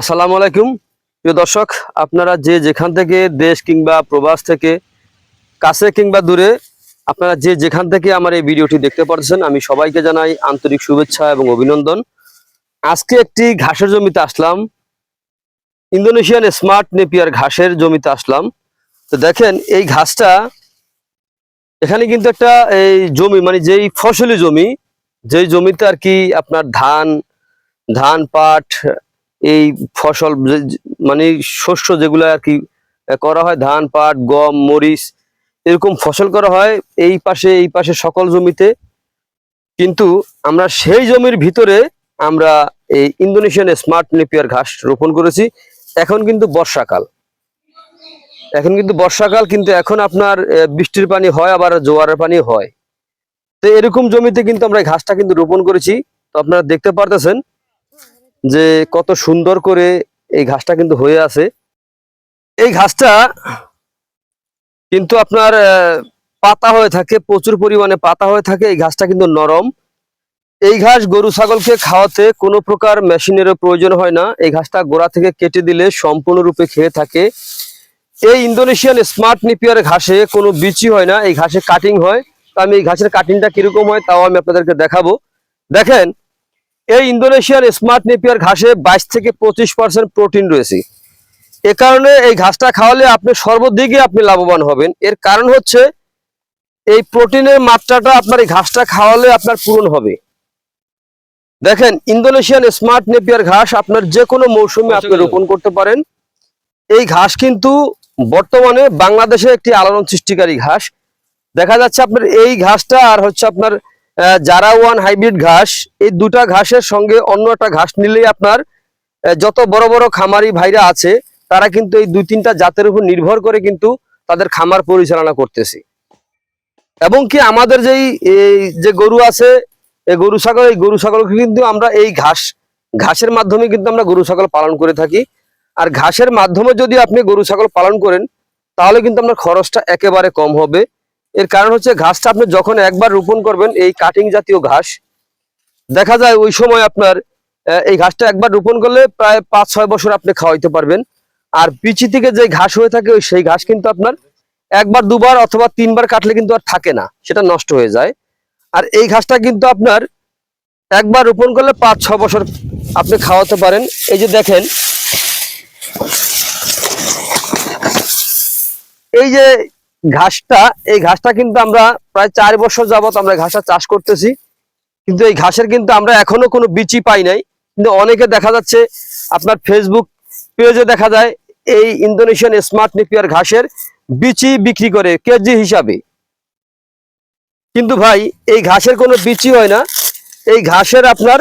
আসসালামু আলাইকুম। প্রিয় দর্শক, আপনারা যে যেখান থেকে দেশ কিংবা প্রবাস থেকে, কাছে কিংবা দূরে, আপনারা যে যেখান থেকে আমার এই ভিডিওটি দেখতে পাচ্ছেন আমি সবাইকে জানাই আন্তরিক শুভেচ্ছা এবং অভিনন্দন। আজকে একটি ঘাসের জমিতে আসলাম। ইন্দোনেশিয়ান স্মার্ট নেপিয়ার ঘাসের জমিতে আসলাম। তো দেখেন, এই ঘাসটা এখানে কিন্তু একটা এই জমি মানে যেই ফসলি জমি, যেই জমিতে আর কি আপনার ধান ধান, পাট এই ফসল মানে শস্য যেগুলো আর কি করা হয়, ধান, পাট, গম, মরিচ, এরকম ফসল করা হয় এই পাশে এই পাশে সকল জমিতে। কিন্তু আমরা সেই জমির ভিতরে আমরা এই ইন্দোনেশিয়ান স্মার্ট নেপিয়ার ঘাস রোপণ করেছি। এখন কিন্তু বর্ষাকাল। এখন কিন্তু বর্ষাকাল, কিন্তু এখন আপনার বৃষ্টির পানি হয়, আবার জোয়ারের পানি হয়। তো এরকম জমিতে কিন্তু আমরা ঘাসটা কিন্তু রোপণ করেছি। তো আপনারা দেখতে পারতেছেন যে কত সুন্দর করে এই ঘাসটা কিন্তু হয়ে আছে। এই ঘাসটা কিন্তু আপনার পাতা হয়ে থাকে, প্রচুর পরিমাণে পাতা হয়ে থাকে। এই ঘাসটা কিন্তু নরম। এই ঘাস গরু ছাগলকে খাওয়াতে কোনো প্রকার মেশিনেরও প্রয়োজন হয় না। এই ঘাসটা গোড়া থেকে কেটে দিলে সম্পূর্ণরূপে খেয়ে থাকে। এই ইন্দোনেশিয়ান স্মার্ট নিপিয়ার ঘাসে কোনো বিচি হয় না। এই ঘাসে কাটিং হয়। তো আমি এই ঘাসের কাটিংটা কীরকম হয়, তাও আমি আপনাদেরকে দেখাবো। দেখেন এই ইন্দোনেশিয়ান স্মার্ট নেপিয়ার ঘাসে বাইশ থেকে পঁচিশ পার্সেন্ট প্রোটিন রয়েছে। এ কারণে এই ঘাসটা খাওয়ালে আপনি সর্বদিকে আপনি লাভবান হবেন। এর কারণ হচ্ছে এই প্রোটিনের মাত্রাটা আপনার এই ঘাসটা খাওয়ালে আপনার পূরণ হবে। দেখেন ইন্দোনেশিয়ান স্মার্ট নেপিয়ার ঘাস আপনার যে কোনো মৌসুমে আপনি রোপণ করতে পারেন। এই ঘাস কিন্তু বর্তমানে বাংলাদেশে একটি আলোড়ন সৃষ্টিকারী ঘাস। দেখা যাচ্ছে আপনার এই ঘাসটা আর হচ্ছে আপনার জারা ওয়ান হাইব্রিড ঘাস, এই দুটা ঘাসের সঙ্গে অন্য একটা ঘাস নিলেই আপনার যত বড় বড় খামারি ভাইরা আছে, তারা কিন্তু এই দুই তিনটা জাতের উপর নির্ভর করে কিন্তু তাদের খামার পরিচালনা করতেছে। এবং কি আমাদের যেই যে গরু আছে, এই গরু ছাগল, এই গরু ছাগলকে কিন্তু আমরা এই ঘাস, ঘাসের মাধ্যমে কিন্তু আমরা গরু ছাগল পালন করে থাকি। আর ঘাসের মাধ্যমে যদি আপনি গরু ছাগল পালন করেন, তাহলে কিন্তু আপনার খরচটা একেবারে কম হবে। এর কারণ হচ্ছে ঘাসটা আপনি যখন একবার রোপণ করবেন, এই কাটিং জাতীয় ঘাস, দেখা যায় ওই সময় আপনার এই ঘাসটা একবার রোপণ করলে প্রায় পাঁচ ছয় বছর আপনি খাওয়াইতে পারবেন। আর পিচি থেকে যে ঘাস হয়ে থাকে সেই ঘাস কিন্তু আপনার একবার, দুবার অথবা তিনবার কাটলে কিন্তু আর থাকে না, সেটা নষ্ট হয়ে যায়। আর এই ঘাসটা কিন্তু আপনার একবার রোপণ করলে পাঁচ ছ বছর আপনি খাওয়াতে পারেন। এই যে দেখেন, এই যে ঘাসটা, এই ঘাসটা কিন্তু আমরা প্রায় চার বছর যাবত আমরা ঘাসটা চাষ করতেছি। কিন্তু এই ঘাসের কিন্তু আমরা এখনও কোনো বিচি পাই নাই। কিন্তু অনেকে দেখা যাচ্ছে, আপনার ফেসবুক পেজে দেখা যায়, এই ইন্দোনেশিয়ান স্মার্ট নেপিয়ার ঘাসের বিচি বিক্রি করে কেজি হিসাবে। কিন্তু ভাই, এই ঘাসের কোনো বিচি হয় না। এই ঘাসের আপনার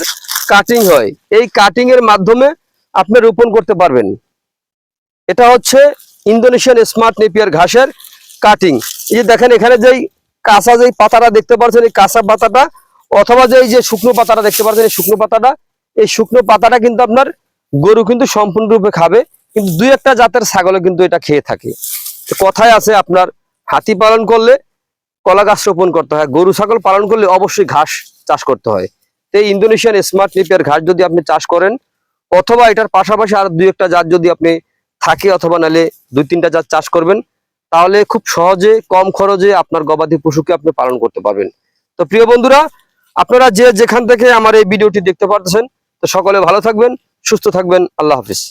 কাটিং হয়। এই কাটিং এর মাধ্যমে আপনি রোপণ করতে পারবেন। এটা হচ্ছে ইন্দোনেশিয়ান স্মার্ট নেপিয়ার ঘাসের কাটিং এই যে দেখেন এখানে যেই কাঁচা যেই পাতাটা দেখতে পাচ্ছেন, এই কাঁচা পাতাটা অথবা যে এই যে শুকনো পাতাটা দেখতে পাচ্ছেন, এই শুকনো পাতাটা, এই শুকনো পাতাটা কিন্তু আপনার গরু কিন্তু সম্পূর্ণরূপে খাবে, কিন্তু দুই একটা জাতের ছাগলে কিন্তু এটা খেয়ে থাকে। কথায় আছে আপনার, হাতি পালন করলে কলা গাছ রোপণ করতে হয়, গরু ছাগল পালন করলে অবশ্যই ঘাস চাষ করতে হয়। তো ইন্দোনেশিয়ান স্মার্ট নেপিয়ার ঘাস যদি আপনি চাষ করেন, অথবা এটার পাশাপাশি আর দুই একটা জাত যদি আপনি থাকে অথবা নালে দুই তিনটা জাত চাষ করবেন তাহলে খুব সহজে, কম খরচে আপনার গবাদি পশুকে আপনি পালন করতে পারবেন। তো প্রিয় বন্ধুরা, আপনারা যে যেখান থেকে আমার এই ভিডিওটি দেখতে পারতেছেন, তো সকলে ভালো থাকবেন, সুস্থ থাকবেন, আল্লাহ হাফিজ।